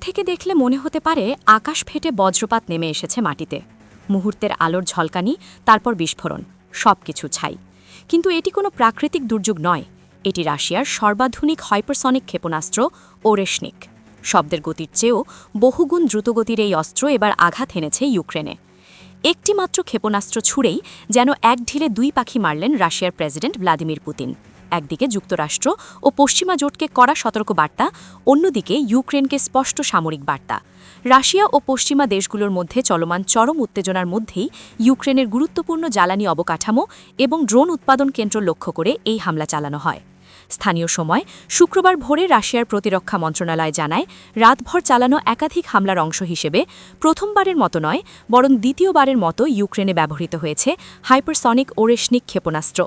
থেকে দেখলে মনে হতে পারে আকাশ ফেটে বজ্রপাত নেমে এসেছে মাটিতে। মুহূর্তের আলোর ঝলকানি, তারপর বিস্ফোরণ, সবকিছু ছাই। কিন্তু এটি কোনো প্রাকৃতিক দুর্যোগ নয়। এটি রাশিয়ার সর্বাধুনিক হাইপারসনিক ক্ষেপণাস্ত্র ওরেশনিক। শব্দের গতির চেয়েও বহুগুণ দ্রুতগতির এই অস্ত্র এবার আঘাত এনেছে ইউক্রেনে। একটিমাত্র ক্ষেপণাস্ত্র ছুড়েই যেন এক ঢিলে দুই পাখি মারলেন রাশিয়ার প্রেসিডেন্ট ভ্লাদিমির পুতিন। একদিকে যুক্তরাষ্ট্র ও পশ্চিমা জোটকে কড়া সতর্ক বার্তা অন্যদিকে ইউক্রেনকে স্পষ্ট সামরিক বার্তা। রাশিয়া ও পশ্চিমা দেশগুলোর মধ্যে চলমান চরম উত্তেজনার মধ্যেই ইউক্রেনের গুরুত্বপূর্ণ জ্বালানি অবকাঠামো এবং ড্রোন উৎপাদন কেন্দ্র লক্ষ্য করে এই হামলা চালানো হয়। স্থানীয় সময় শুক্রবার ভোরে রাশিয়ার প্রতিরক্ষা মন্ত্রণালয় জানায়, রাতভর চালানো একাধিক হামলার অংশ হিসেবে প্রথমবারের মতো নয়, বরং দ্বিতীয়বারের মতো ইউক্রেনে ব্যবহৃত হয়েছে হাইপারসনিক ওরেশনিক ক্ষেপণাস্ত্র।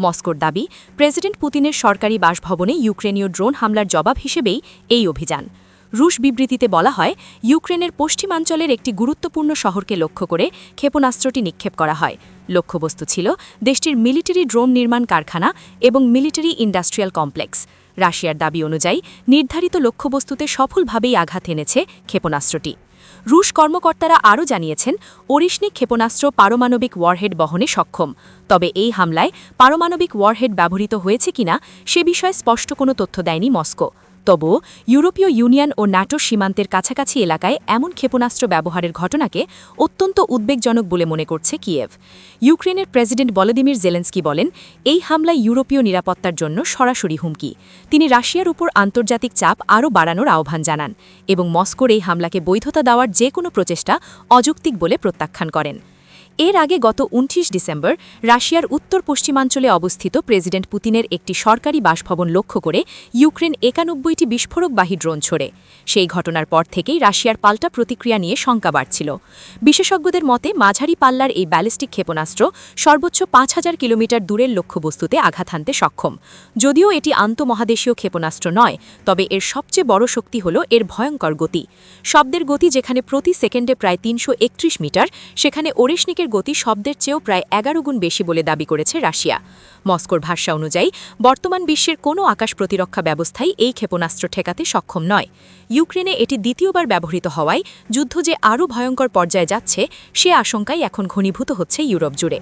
মস্কোর দাবি, প্রেসিডেন্ট পুতিনের সরকারি বাসভবনে ইউক্রেনীয় ড্রোন হামলার জবাব হিসেবেই এই অভিযান। রুশ বিবৃতিতে বলা হয়, ইউক্রেনের পশ্চিমাঞ্চলের একটি গুরুত্বপূর্ণ শহরকে লক্ষ্য করে ক্ষেপণাস্ত্রটি নিক্ষেপ করা হয়। লক্ষ্যবস্তু ছিল দেশটির মিলিটারি ড্রোন নির্মাণ কারখানা এবং মিলিটারি ইন্ডাস্ট্রিয়াল কমপ্লেক্স। রাশিয়ার দাবি অনুযায়ী নির্ধারিত লক্ষ্যবস্তুতে সফলভাবেই আঘাত এনেছে ক্ষেপণাস্ত্রটি। রুশ কর্মকর্তারা আরও জানিয়েছেন ওরিশনিক ক্ষেপণাস্ত্র পারমাণবিক ওয়ারহেড বহনে সক্ষম। তবে এই হামলায় পারমাণবিক ওয়ারহেড ব্যবহৃত হয়েছে কিনা সে বিষয়ে স্পষ্ট কোনো তথ্য দেয়নি মস্কো। তবুও ইউরোপীয় ইউনিয়ন ও ন্যাটোর সীমান্তের কাছাকাছি এলাকায় এমন ক্ষেপণাস্ত্র ব্যবহারের ঘটনাকে অত্যন্ত উদ্বেগজনক বলে মনে করছে কিয়েভ। ইউক্রেনের প্রেসিডেন্ট ভলোদিমির জেলেন্সকি বলেন, এই হামলায় ইউরোপীয় নিরাপত্তার জন্য সরাসরি হুমকি। তিনি রাশিয়ার উপর আন্তর্জাতিক চাপ আরও বাড়ানোর আহ্বান জানান এবং মস্কোর এই হামলাকে বৈধতা দেওয়ার যে কোনো প্রচেষ্টা অযৌক্তিক বলে প্রত্যাখ্যান করেন। এর আগে গত উনত্রিশ ডিসেম্বর রাশিয়ার উত্তর পশ্চিমাঞ্চলে অবস্থিত প্রেসিডেন্ট পুতিনের একটি সরকারি বাসভবন লক্ষ্য করে ইউক্রেন একানব্বইটি বিস্ফোরকবাহী ড্রোন ছোড়ে। সেই ঘটনার পর থেকেই রাশিয়ার পাল্টা প্রতিক্রিয়া নিয়ে শঙ্কা বাড়ছিল। বিশেষজ্ঞদের মতে, মাঝারি পাল্লার এই ব্যালিস্টিক ক্ষেপণাস্ত্র সর্বোচ্চ পাঁচ হাজার কিলোমিটার দূরের লক্ষ্যবস্তুতে আঘাত হানতে সক্ষম। যদিও এটি আন্তমহাদেশীয় ক্ষেপণাস্ত্র নয়, তবে এর সবচেয়ে বড় শক্তি হল এর ভয়ঙ্কর গতি। শব্দের গতি যেখানে প্রতি সেকেন্ডে প্রায় তিনশো একত্রিশ মিটার, সেখানে ওরেশনিকের গতি শব্দের চেয়েও প্রায় এগারো গুণ বেশি বলে দাবি করেছে রাশিয়া। মস্কোর ভাষা অনুযায়ী, বর্তমান বিশ্বের কোনো আকাশ প্রতিরক্ষা ব্যবস্থাই এই ক্ষেপণাস্ত্র ঠেকাতে সক্ষম নয়। ইউক্রেনে এটি দ্বিতীয়বার ব্যবহৃত হওয়ায়, যুদ্ধ যে আরও ভয়ঙ্কর পর্যায়ে যাচ্ছে, সে আশঙ্কাই এখন ঘনীভূত হচ্ছে ইউরোপ জুড়ে।